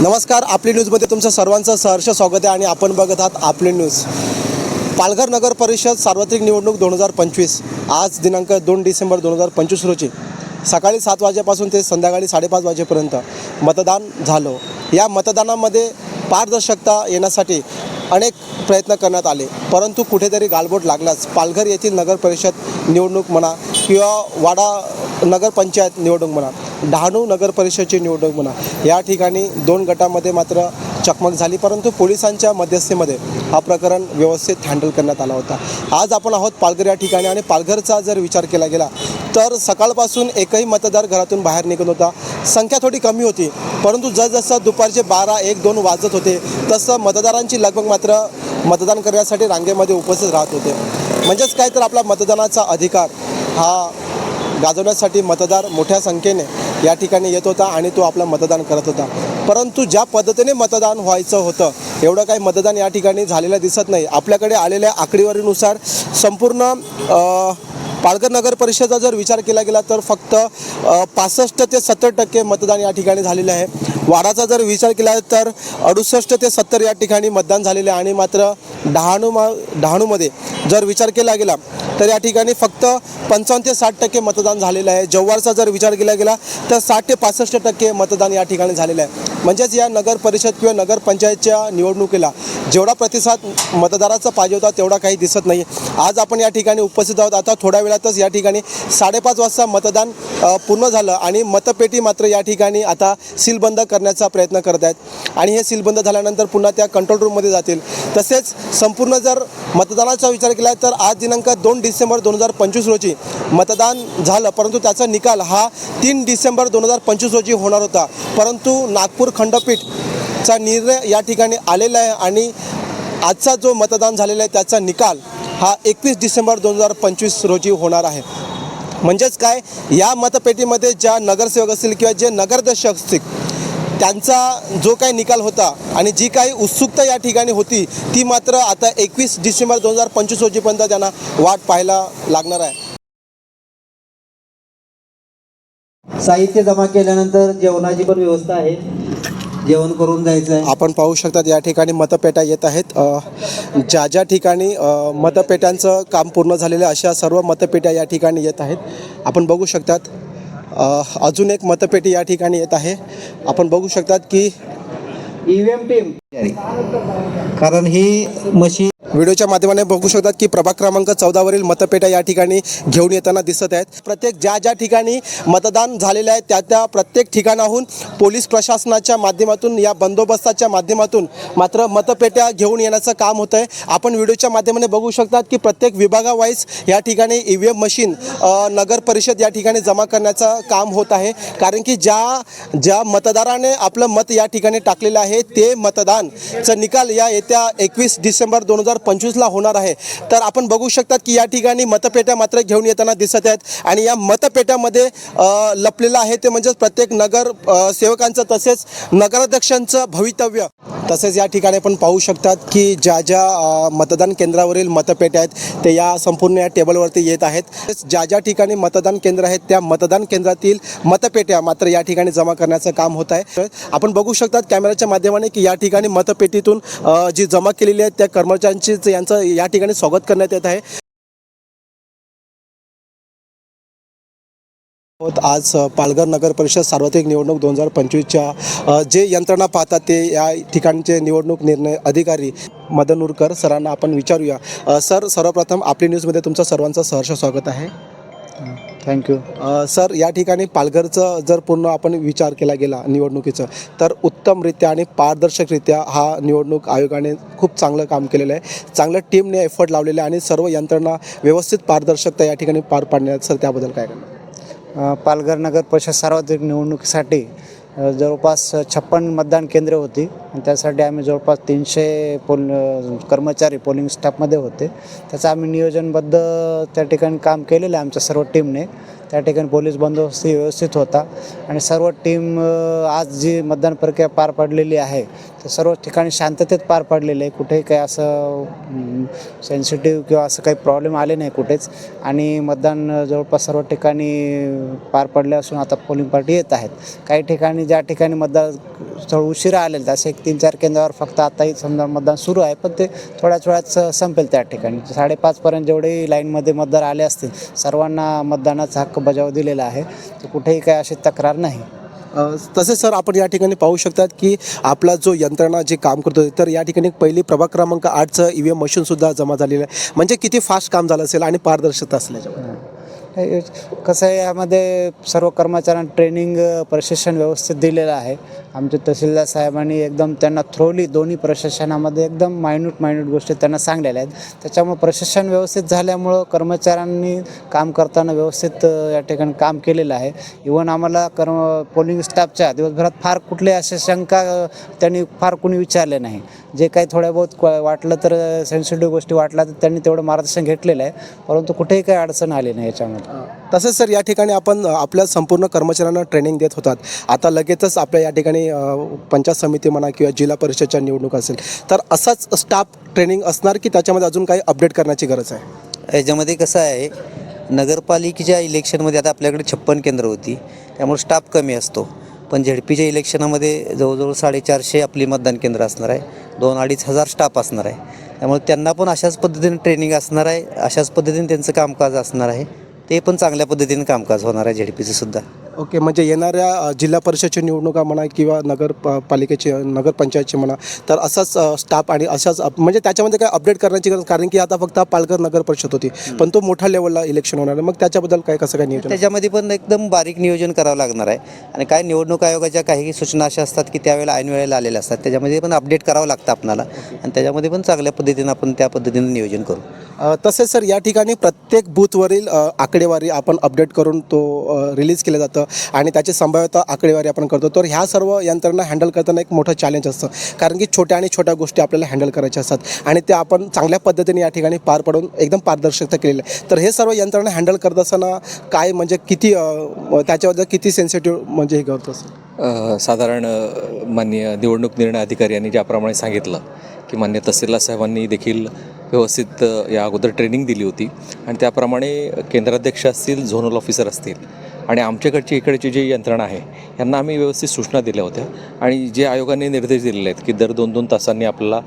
नमस्कार आपली न्यूजमध्ये तुमचं सर्वांचं सहर्ष स्वागत आहे आणि आपण बघत आहात आपली न्यूज. पालघर नगर परिषद सार्वत्रिक निवडणूक दोन हजार पंचवीस आज दिनांक दोन डिसेंबर दोन हजार पंचवीस रोजी सकाळी सात वाजेपासून ते संध्याकाळी साडेपाच वाजेपर्यंत मतदान झालं. या मतदानामध्ये पारदर्शकता येण्यासाठी अनेक प्रयत्न करण्यात आले परंतु कुठेतरी गालबोट लागलाच पालघर येथील नगर परिषद निवडणूक म्हणा किंवा वाडा नगरपंचायत निवडणूक म्हणा डहाणू नगरपरिषदची निवडणूक म्हणा या ठिकाणी दोन गटामध्ये मात्र चकमक झाली परंतु पोलिसांच्या मध्यस्थीमध्ये हा प्रकरण व्यवस्थित हँडल करण्यात आला होता. आज आपण आहोत पालघर या ठिकाणी आणि पालघरचा जर विचार केला गेला तर सकाळपासून एकही मतदार घरातून बाहेर निघत होता संख्या थोडी कमी होती परंतु जसजसं दुपारचे बारा एक दोन वाजत होते तसं मतदारांची लगबग मात्र मतदान करण्यासाठी रांगेमध्ये उपस्थित राहत होते. म्हणजेच काय तर आपला मतदानाचा अधिकार हा गाजवण्यासाठी मतदार मोठ्या संख्येने या ठिकाणी येत होता आणि तो आपलं मतदान करत होता. परंतु ज्या पद्धतीने मतदान व्हायचं होतं एवढं काही मतदान या ठिकाणी झालेलं दिसत नाही. आपल्याकडे आलेल्या आकडेवारीनुसार संपूर्ण पालघर नगर परिषदेचा जर विचार केला गेला तर फक्त पासष्ट ते सत्तर टक्के मतदान या ठिकाणी झालेलं आहे. वाडाचा जर विचार केला तर अडुसष्ट ते सत्तर या ठिकाणी मतदान झालेले आहे. आणि मात्र डहाणू मा डहाणूमध्ये जर विचार केला गेला तर या ठिकाणी फक्त पंचावन्न ते साठ टक्के मतदान झालेलं आहे. जव्हारचा जर विचार केला गेला तर साठ ते पासष्ट टक्के मतदान या ठिकाणी झालेलं आहे. म्हणजेच या नगर परिषद किंवा नगरपंचायतच्या निवडणुकीला जेवढा प्रतिसाद मतदाराचा पाहिजे होता तेवढा काही दिसत नाही आज आपण या ठिकाणी उपस्थित आहोत. आता थोड्या वेळातच या ठिकाणी साडेपाच वाजता मतदान पूर्ण झालं आणि मतपेटी मात्र या ठिकाणी आता सीलबंद करण्याचा प्रयत्न करत आहेत. आणि हे सीलबंद झाल्यानंतर पुन्हा त्या कंट्रोल रूममध्ये जातील. तसेच संपूर्ण जर मतदानाचा विचार केला तर आज दिनांक दोन डिसेंबर दोन हजार पंचवीस रोजी मतदान झालं. परंतु त्याचा निकाल हा तीन डिसेंबर दोन हजार पंचवीस रोजी होणार होता. परंतु नागपूर खंडपीठचा निर्णय या ठिकाणी आलेला आहे आणि आजचा जो मतदान झालेला आहे त्याचा निकाल हा एकवीस डिसेंबर दोन हजार पंचवीस रोजी होणार आहे. म्हणजेच काय? या मतपेटीमध्ये ज्या नगरसेवक असतील किंवा जे नगरदर्शक असतील त्यांचा जो काही निकाल होता आणि जी काही उत्सुकता या ठिकाणी होती ती मात्र आता एकवीस डिसेंबर दोन हजार पंचवीस रोजीपर्यंत त्यांना वाट पाहायला लागणार आहे. साहित्य जमा केल्यानंतर जेवणाची पण व्यवस्था आहे. जेवण करून जायचं आहे आपण पाहू शकतात या ठिकाणी मतपेट्या येत आहेत. ज्या ज्या ठिकाणी मतपेट्यांचं काम पूर्ण झालेलं अशा सर्व मतपेट्या या ठिकाणी येत आहेत. आपण बघू शकतात अजून एक मतपेटी या ठिकाणी येत आहे. आपण बघू शकतात की ईव्हीएम टीम कारण ही मशीन व्हिडिओच्या माध्यमाने बघू शकतात की प्रभाग क्रमांक चौदावरील मतपेट्या या ठिकाणी घेऊन येताना दिसत आहेत. प्रत्येक ज्या ज्या ठिकाणी मतदान झालेलं आहे त्या त्या प्रत्येक ठिकाणाहून पोलीस प्रशासनाच्या माध्यमातून या बंदोबस्ताच्या माध्यमातून मात्र मतपेट्या घेऊन येण्याचं काम होतं आहे आपण व्हिडिओच्या माध्यमाने बघू शकतात की प्रत्येक विभागावाईज या ठिकाणी ई व्ही एम मशीन नगर परिषद या ठिकाणी जमा करण्याचं काम होत आहे. कारण की ज्या ज्या मतदाराने आपलं मत या ठिकाणी टाकलेलं आहे ते मतदानचा निकाल या येत्या एकवीस डिसेंबर दोन हजार पंचवीसला होणार आहे. तर आपण बघू शकतात की या ठिकाणी मतपेट्या मात्र घेऊन येताना दिसत आहेत आणि या मतपेट्यामध्ये लपलेलं आहे. ते म्हणजेच प्रत्येक नगर सेवकांचं तसेच नगराध्यक्षांचं भवितव्य. तसेच या ठिकाणी आपण पाहू शकतात की ज्या ज्या मतदान केंद्रावरील मतपेट्या आहेत ते या संपूर्ण या टेबलवरती येत आहेत. ज्या ज्या ठिकाणी मतदान केंद्र आहेत त्या मतदान केंद्रातील मतपेट्या मात्र या ठिकाणी जमा करण्याचं काम होत आहे. आपण बघू शकतात कॅमेऱ्याच्या माध्यमाने की या ठिकाणी मतपेटीतून जी जमा केलेली आहेत त्या कर्मचाऱ्यांची यांचं या ठिकाणी स्वागत करण्यात येत आहे. आज पालघर नगर परिषद सार्वत्रिक निवडणूक दोन हजार पंचवीसच्या जे यंत्रणा पाहतात ते या ठिकाणचे निवडणूक निर्णय अधिकारी मदन उरकर सरांना आपण विचारूया. सर सर्वप्रथम आपली न्यूजमध्ये तुमचं सर्वांचं सहर्ष स्वागत आहे. थँक्यू. सर या ठिकाणी पालघरचं जर पूर्ण आपण विचार केला गेला निवडणुकीचं तर उत्तमरित्या आणि पारदर्शकरित्या हा निवडणूक आयोगाने खूप चांगलं काम केलेलं आहे. चांगलं टीमने एफर्ट लावलेले आहे आणि सर्व यंत्रणा व्यवस्थित पारदर्शकता या ठिकाणी पार पाडण्यात. सर त्याबद्दल काय करणार? पालघर नगर परिषद सार्वत्रिक निवडणुकीसाठी जवळपास छप्पन मतदान केंद्रे होती. आणि त्यासाठी आम्ही जवळपास तीनशे पोल कर्मचारी पोलिंग स्टाफमध्ये होते. त्याचं आम्ही नियोजनबद्ध त्या ठिकाणी काम केलेलं आहे आमच्या सर्व टीमने. त्या ठिकाणी पोलीस बंदोबस्त व्यवस्थित होता. आणि सर्व टीम आज जी मतदान प्रक्रिया पार पडलेली आहे ते सर्व ठिकाणी शांततेत पार पडलेले आहे. कुठेही काही असं सेन्सिटिव्ह किंवा असं काही प्रॉब्लेम आले नाही कुठेच. आणि मतदान जवळपास सर्व ठिकाणी पार पडले असून आता पोलिंग पार्टी येत आहेत. काही ठिकाणी ज्या ठिकाणी मतदार थोडं उशिरा आलेले असे एक तीन चार केंद्रावर फक्त आताही समजा मतदान सुरू आहे पण ते थोड्याच वेळात संपेल त्या ठिकाणी. साडेपाचपर्यंत जेवढेही लाईनमध्ये मतदार आले असतील सर्वांना मतदानाचा हक्क बजाव दिलेला आहे. तर कुठेही काही अशी तक्रार नाही. तसेच सर आपण या ठिकाणी पाहू शकतात की आपला जो यंत्रणा जे काम करतो तर या ठिकाणी पहिली प्रभाग क्रमांक आठचं ई व्ही एम मशीनसुद्धा जमा झालेलं आहे. म्हणजे किती फास्ट काम झालं असेल आणि पारदर्शकता असल्याच्या कसं आहे यामध्ये सर्व कर्मचाऱ्यांना ट्रेनिंग प्रशिक्षण व्यवस्थित दिलेलं आहे. आमचे तहसीलदार साहेबांनी एकदम त्यांना थ्रोली दोन्ही प्रशासनामध्ये एकदम मायन्यूट मायन्यूट गोष्टी त्यांना सांगलेल्या आहेत. त्याच्यामुळे प्रशिक्षण व्यवस्थित झाल्यामुळं कर्मचाऱ्यांनी काम करताना व्यवस्थित या ठिकाणी काम केलेलं आहे. इवन आम्हाला कर्म पोलिंग स्टाफच्या दिवसभरात फार कुठले असे शंका त्यांनी फार कुणी विचारले नाही. जे काही थोड्या बहुत वाटलं तर सेन्सिटिव्ह गोष्टी वाटल्या तर त्यांनी तेवढं मार्गदर्शन घेतलेलं आहे. परंतु कुठेही काही अडचण आली नाही याच्यामध्ये. तसंच सर या ठिकाणी आपण आपल्या संपूर्ण कर्मचाऱ्यांना ट्रेनिंग देत होतात. आता लगेचच आपल्या या ठिकाणी पंचायत समिती म्हणा किंवा जिल्हा परिषदच्या निवडणूक असेल तर असाच स्टाफ ट्रेनिंग असणार की त्याच्यामध्ये अजून काही अपडेट करण्याची गरज आहे? याच्यामध्ये कसं आहे नगरपालिकेच्या इलेक्शनमध्ये आता आपल्याकडे छप्पन केंद्र होती. त्यामुळे स्टाफ कमी असतो. पण झेडपीच्या इलेक्शनामध्ये जवळजवळ साडेचारशे आपली मतदान केंद्र असणार आहे. दोन अडीच हजार स्टाफ असणार आहे. त्यामुळे त्यांना पण अशाच पद्धतीने ट्रेनिंग असणार आहे. अशाच पद्धतीने त्यांचं कामकाज असणार आहे. ते पण चांगल्या पद्धतीने कामकाज होणार आहे झेडपीचं सुद्धा. ओके म्हणजे येणाऱ्या अ, जिल्हा परिषदची निवडणुका म्हणा किंवा नगर प- पालिकेची नगरपंचायतची म्हणा तर असाच अ, स्टाफ आणि अशाच अप- म्हणजे त्याच्यामध्ये काय अपडेट करण्याची गरज कारण की आता फक्त पालघर नगर परिषद होती पण तो मोठ्या लेवलला इलेक्शन होणार आहे. मग त्याच्याबद्दल काय कसं काय नियोजन? त्याच्यामध्ये पण एकदम बारीक नियोजन करावं लागणार आहे. आणि काय निवडणूक आयोगाच्या काही सूचना अशा असतात की त्यावेळेला ऐन वेळेला आलेल्या असतात. त्याच्यामध्ये पण अपडेट करावं लागतं आपणाला. आणि त्याच्यामध्ये पण चांगल्या पद्धतीनं आपण त्या पद्धतीनं नियोजन करू. अ, तसेच सर या ठिकाणी प्रत्येक बूथवरील अ, आकडेवारी आपण अपडेट करून तो रिलीज केलं जातं. आणि त्याची संभाव्यता आकडेवारी आपण करतो. तर ह्या सर्व यंत्रणा हँडल करताना एक मोठं चॅलेंज असतं. कारण की छोट्या आणि छोट्या गोष्टी आपल्याला हँडल करायच्या असतात. आणि त्या आपण चांगल्या पद्धतीने या ठिकाणी पार पडून एकदम पारदर्शकता केलेली आहे. तर हे सर्व यंत्रणा हँडल करत असताना काय म्हणजे किती त्याच्याबद्दल किती सेन्सिटिव्ह म्हणजे हे करत असेल साधारण मान्य माननीय निवडणूक निर्णय अधिकारी यांनी ज्याप्रमाणे सांगितलं की मान्य तहसीलदार साहेबांनी देखील व्यवस्थित या अगोदर ट्रेनिंग दिली होती. आणि त्याप्रमाणे केंद्राध्यक्ष असतील झोनल ऑफिसर असतील आणि आमच्याकडची इकडची जी यंत्रणा आहे यांना आम्ही व्यवस्थित सूचना दिल्या होत्या. आणि जे आयोगाने निर्देश दिलेले आहेत की दर दोन दोन तासांनी आपल्याला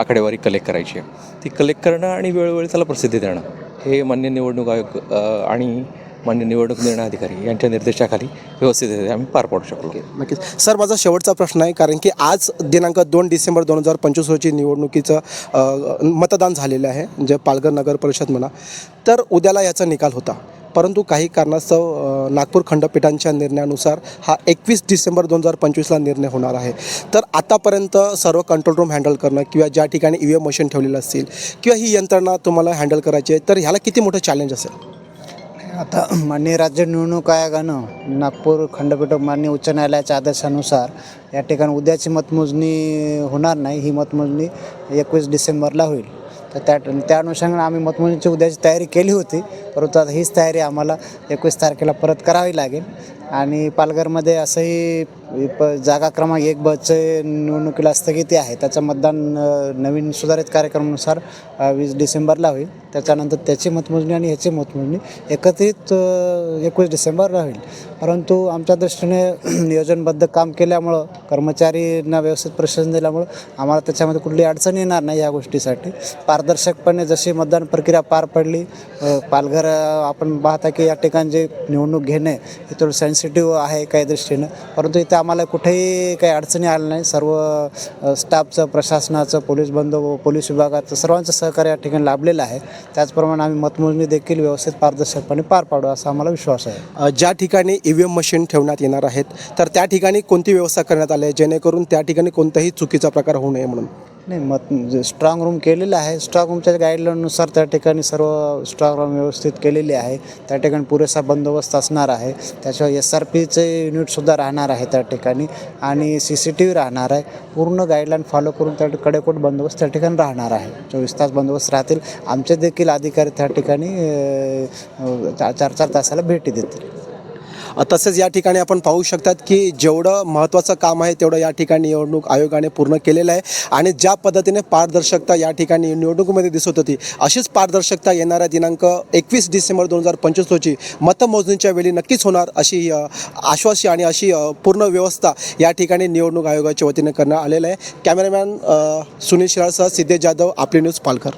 आकडेवारी कलेक्ट करायची आहे. ती कलेक्ट करणं आणि वेळोवेळी त्याला प्रसिद्धी देणं हे मान्य निवडणूक आयोग आणि मान्य निवडणूक निर्णय अधिकारी यांच्या निर्देशाखाली व्यवस्थित आम्ही पार पाडू शकलो. नक्कीच. सर माझा शेवटचा प्रश्न आहे कारण की आज दिनांक दोन डिसेंबर दोन हजार पंचवीस रोजी निवडणुकीचं मतदान झालेलं आहे म्हणजे पालघर नगर परिषद म्हणा. तर उद्याला याचा निकाल होता. परंतु काही कारणास्तव नागपूर खंडपीठांच्या निर्णयानुसार हा एकवीस डिसेंबर दोन हजार पंचवीसला निर्णय होणार आहे. तर आतापर्यंत सर्व कंट्रोल रूम हँडल करणं किंवा ज्या ठिकाणी ई व्ही एम मशीन ठेवलेलं असतील किंवा ही यंत्रणा तुम्हाला हँडल करायची आहे तर ह्याला किती मोठं चॅलेंज असेल? आता माननीय राज्य निवडणूक आयोगानं नागपूर खंडपीठ मान्य उच्च न्यायालयाच्या आदेशानुसार या ठिकाणी उद्याची मतमोजणी होणार नाही. ही मतमोजणी एकवीस डिसेंबरला होईल. तर त्या त्या अनुषंगाने आम्ही मतमोजणीची उद्याची तयारी केली होती. परंतु आता हीच तयारी आम्हाला एकवीस तारखेला परत करावी लागेल. आणि पालघरमध्ये असंही प जागा क्रमांक एक बचे निवडणुकीला स्थगिती आहे. त्याचं मतदान नवीन सुधारित कार्यक्रमानुसार वीस डिसेंबरला होईल. त्याच्यानंतर त्याची मतमोजणी आणि ह्याची मतमोजणी एकत्रित एकवीस डिसेंबरला होईल. परंतु आमच्या दृष्टीने नियोजनबद्ध काम केल्यामुळं कर्मचारींना व्यवस्थित प्रशिक्षण दिल्यामुळं आम्हाला त्याच्यामध्ये कुठली अडचण येणार नाही या गोष्टीसाठी. पारदर्शकपणे जशी मतदान प्रक्रिया पार पडली पालघर आपण पाहता की या ठिकाणी जे निवडणूक घेणे हे थोडं सेन्सिटिव्ह आहे काही दृष्टीनं. परंतु इथे आम्हाला कुठेही काही अडचणी आल्या नाही. सर्व स्टाफचं प्रशासनाचं पोलीस बंदो पोलीस विभागाचं सर्वांचं सहकार्य या ठिकाणी लाभलेलं आहे. त्याचप्रमाणे आम्ही मतमोजणी देखील व्यवस्थित पारदर्शकपणे पार पाडू असा आम्हाला विश्वास आहे. ज्या ठिकाणी ई व्ही एम मशीन ठेवण्यात येणार आहेत तर त्या ठिकाणी कोणती व्यवस्था करण्यात आली आहे? जेणेकरून त्या ठिकाणी कोणताही चुकीचा प्रकार होऊ नये म्हणून. नाही मत स्ट्रॉंग रूम केलेलं आहे. स्ट्रॉंग रूमच्या गाईडलाईननुसार त्या ठिकाणी सर्व स्ट्रॉंग रूम व्यवस्थित केलेली आहे. त्या ठिकाणी पुरेसा बंदोबस्त असणार आहे. त्याशिवाय एस आर पीचे युनिटसुद्धा राहणार आहे त्या ठिकाणी आणि सी सी टी व्ही राहणार आहे. पूर्ण गाईडलाईन फॉलो करून त्या कडेकोट बंदोबस्त त्या ठिकाणी राहणार आहे. चोवीस तास बंदोबस्त राहतील. आमचे देखील अधिकारी त्या ठिकाणी चार चार तासाला भेटी देतील. तसेच या ठिकाणी आपण पाहू शकतात की जेवढं महत्त्वाचं काम आहे तेवढं या ठिकाणी निवडणूक आयोगाने पूर्ण केलेलं आहे. आणि ज्या पद्धतीने पारदर्शकता या ठिकाणी निवडणुकीमध्ये दिसत होती अशीच पारदर्शकता येणाऱ्या दिनांक एकवीस डिसेंबर दोन हजार पंचवीस रोजी मतमोजणीच्या वेळी नक्कीच होणार अशी आश्वासी आणि अशी पूर्ण व्यवस्था या ठिकाणी निवडणूक आयोगाच्या वतीने करण्यात आलेलं आहे. कॅमेरामॅन सुनील शिराळसह सिद्धेश जाधव आपली न्यूज पालकर